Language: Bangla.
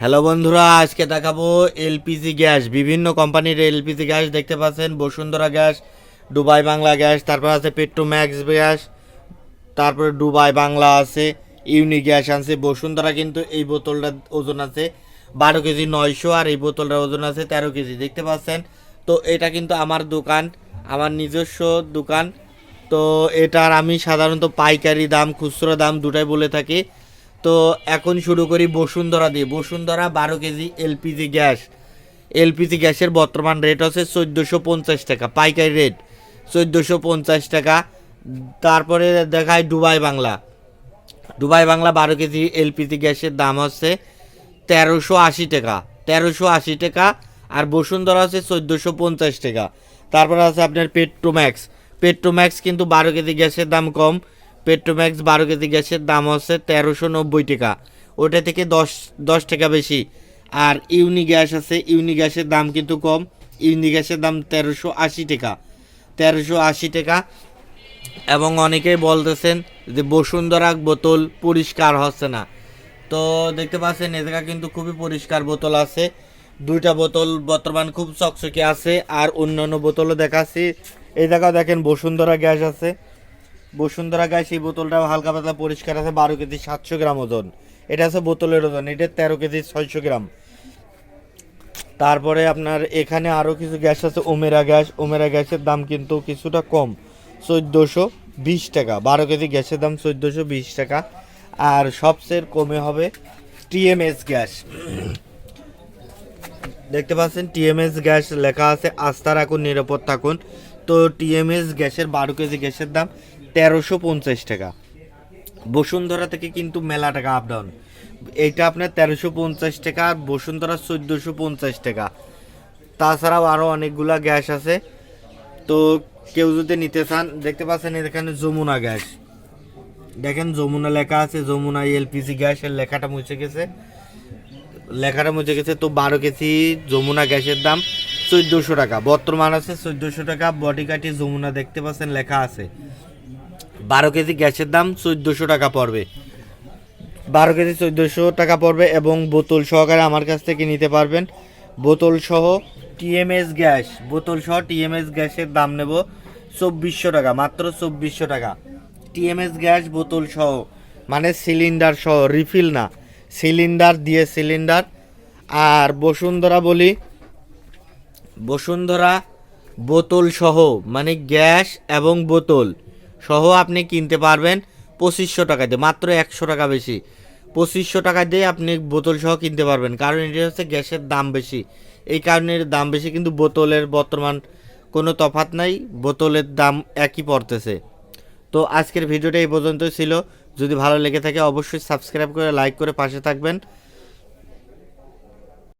হ্যালো বন্ধুরা, আজকে দেখাবো এলপিজি গ্যাস। বিভিন্ন কোম্পানির এলপিজি গ্যাস দেখতে পাচ্ছেন। Bashundhara gas, Dubai Bangla gas, তারপর আছে পেট্রোম্যাক্স গ্যাস, তারপরে দুবাই বাংলা আছে, ইউনি গ্যাস আছে বসুন্ধরা কিন্তু এই বোতলটা ওজন আছে বারো কেজি নয়শো আর এই বোতলটার ওজন আছে তেরো কেজি। দেখতে পাচ্ছেন? তো এটা কিন্তু আমার দোকান, আমার নিজস্ব দোকান। তো এটার আমি সাধারণত পাইকারি দাম, খুচরো দাম দুটাই বলে থাকি। তো এখন শুরু করি বসুন্ধরা দিয়ে। বসুন্ধরা বারো কেজি এলপিজি গ্যাস। এলপিজি গ্যাসের বর্তমান রেট হচ্ছে চোদ্দোশো পঞ্চাশ টাকা, পাইকারি রেট চোদ্দোশো পঞ্চাশ টাকা। তারপরে দেখায় দুবাই বাংলা। দুবাই বাংলা বারো কেজি এলপিজি গ্যাসের দাম হচ্ছে তেরোশো আশি টাকা, তেরোশো আশি টাকা। আর বসুন্ধরা হচ্ছে চোদ্দোশো পঞ্চাশ টাকা। তারপর আছে আপনার পেট্রোম্যাক্স। পেট্রোম্যাক্স কিন্তু বারো কেজি গ্যাসের দাম কম। পেট্রোম্যাক্স বারো কেজি গ্যাসের দাম হচ্ছে তেরোশো নব্বই টাকা। ওটা থেকে দশ দশ টাকা বেশি। আর ইউনি গ্যাস আছে, ইউনি গ্যাসের দাম কিন্তু কম। ইউনি গ্যাসের দাম তেরোশো আশি টাকা। তেরোশো আশি টাকা। এবং অনেকেই বলতেছেন যে বসুন্ধরা বোতল পরিষ্কার হচ্ছে না। তো দেখতে পাচ্ছেন, এ জায়গা কিন্তু খুবই পরিষ্কার বোতল আছে। দুইটা বোতল বর্তমান খুব চকচকে আছে। আর অন্যান্য বোতলও দেখাচ্ছি। এই জায়গাও দেখেন বসুন্ধরা গ্যাস আছে। বসুন্ধরা গ্যাস এই বোতলটাও হালকা পাতলা পরিষ্কার আছে, বারো কেজি সাতশো গ্রাম ওজন। এটা আছে বোতলের ওজন, এটা তেরো কেজি ছয়শো গ্রাম। তারপরে আপনার এখানে আরও কিছু গ্যাস আছে ওমেরা গ্যাস। ওমেরা গ্যাসের দাম কিন্তু কিছুটা কম, চোদ্দোশো বিশ টাকা। বারো কেজি গ্যাসের দাম চোদ্দোশো বিশ টাকা। আর সবচেয়ে কমে হবে টিএমএস গ্যাস। দেখতে পাচ্ছেন, টিএমএস গ্যাস লেখা আছে আস্থা রাখুন নিরাপদ থাকুন তো টিএমএস গ্যাসের বারো কেজি গ্যাসের দাম তেরোশো পঞ্চাশ টাকা। বসুন্ধরা থেকে কিন্তু মেলা টাকা আপ ডাউন এটা আপনার তেরোশো পঞ্চাশ টাকা আর বসুন্ধরা চোদ্দোশো পঞ্চাশ টাকা। তাছাড়াও আরও অনেকগুলা গ্যাস আছে। তো কেউ যদি নিতে চান, দেখতে পাচ্ছেন এখানে যমুনা গ্যাস। দেখেন যমুনা লেখা আছে, যমুনা এলপিজি গ্যাসের লেখাটা মুছে গেছে। লেখাটা মুছে গেছে, তো বারো কেজি যমুনা গ্যাসের দাম চোদ্দোশো টাকা। বর্তমান আছে চোদ্দোশো টাকা বডি কাটি যমুনা দেখতে পাচ্ছেন লেখা আছে। বারো কেজি গ্যাসের দাম চোদ্দোশো টাকা পড়বে। বারো কেজি চোদ্দোশো টাকা পড়বে এবং বোতল সহকারে আমার কাছ থেকে নিতে পারবেন। বোতল সহ টিএমএস গ্যাস, বোতল সহ টিএমএস গ্যাসের দাম নেব চব্বিশশো টাকা, মাত্র চব্বিশশো টাকা। টিএমএস গ্যাস, বোতল সহ মানে সিলিন্ডার সহ, রিফিল না, সিলিন্ডার দিয়ে সিলিন্ডার। আর বসুন্ধরা বলি, বসুন্ধরা বোতল সহ মানে গ্যাস এবং বোতল। সহ আপনি কিনতে পারবেন পঁচিশশো টাকা দিয়ে, মাত্র একশো টাকা বেশি। পঁচিশশো টাকা দিয়ে আপনি বোতল সহ কিনতে পারবেন, কারণ এটা হচ্ছে গ্যাসের দাম বেশি। এই কারণে দাম বেশি, কিন্তু বোতলের বর্তমান কোনো তফাত নাই, বোতলের দাম একই পড়তেছে। তো আজকের ভিডিওটা এই পর্যন্তই ছিল। যদি ভালো লেগে থাকে অবশ্যই সাবস্ক্রাইব করে, লাইক করে পাশে থাকবেন।